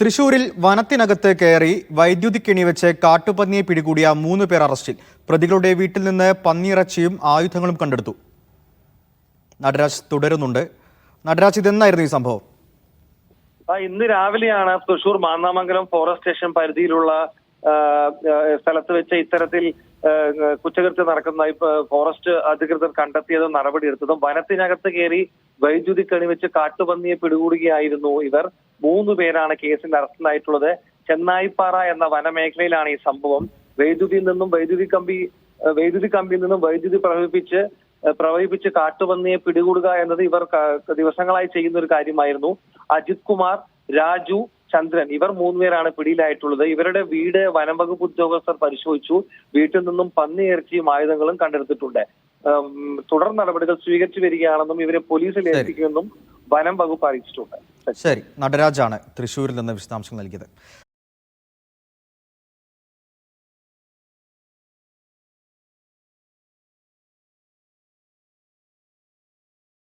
തൃശൂരിൽ വനത്തിനകത്ത് കയറി വൈദ്യുതി കെണി വെച്ച് കാട്ടുപന്നിയെ പിടികൂടിയ മൂന്ന് പേർ അറസ്റ്റിൽ. പ്രതികളുടെ വീട്ടിൽ നിന്ന് പന്നിയിറച്ചിയും ആയുധങ്ങളും കണ്ടെടുത്തു. നടരാജ് തുടരുന്നുണ്ട്. നടരാജ് ഇതെന്നായിരുന്നു ഈ സംഭവം? ഇന്ന് രാവിലെയാണ് തൃശൂർ മാന്നാമംഗലം ഫോറസ്റ്റ് സ്റ്റേഷൻ പരിധിയിലുള്ള സ്ഥലത്ത് വെച്ച് ഇത്തരത്തിൽ കുറ്റകൃത്യം നടക്കുന്ന ഫോറസ്റ്റ് അധികൃതർ കണ്ടെത്തിയതും നടപടിയെടുത്തതും വനത്തിനകത്ത് കയറി വൈദ്യുതി കണിവെച്ച് കാട്ടുപന്നിയെ പിടികൂടുകയായിരുന്നു ഇവർ. മൂന്ന് പേരാണ് കേസിൽ അറസ്റ്റിലായിട്ടുള്ളത്. ചെന്നായിപ്പാറ എന്ന വനമേഖലയിലാണ് ഈ സംഭവം. വൈദ്യുതിയിൽ നിന്നും വൈദ്യുതി കമ്പി വൈദ്യുതി കമ്പിയിൽ നിന്നും വൈദ്യുതി പ്രവഹിപ്പിച്ച് പ്രവഹിപ്പിച്ച് കാട്ടുപന്നിയെ പിടികൂടുക എന്നത് ഇവർ ദിവസങ്ങളായി ചെയ്യുന്ന ഒരു കാര്യമായിരുന്നു. അജിത് കുമാർ രാജു ചന്ദ്രൻ. ഇവർ മൂന്നുപേരാണ് പിടിയിലായിട്ടുള്ളത്. ഇവരുടെ വീട് വനംവകുപ്പ് ഉദ്യോഗസ്ഥർ പരിശോധിച്ചു. വീട്ടിൽ നിന്നും പന്നി ഇറച്ചിയും ആയുധങ്ങളും കണ്ടെടുത്തിട്ടുണ്ട്. തുടർ നടപടികൾ സ്വീകരിച്ചു വരികയാണെന്നും ഇവരെ പോലീസിൽ ഏൽപ്പിക്കുമെന്നും വനം വകുപ്പ് അറിയിച്ചിട്ടുണ്ട്. ശരി. നടരാജാണ് തൃശൂരിൽ നിന്ന് വിശദാംശങ്ങൾ നൽകിയത്.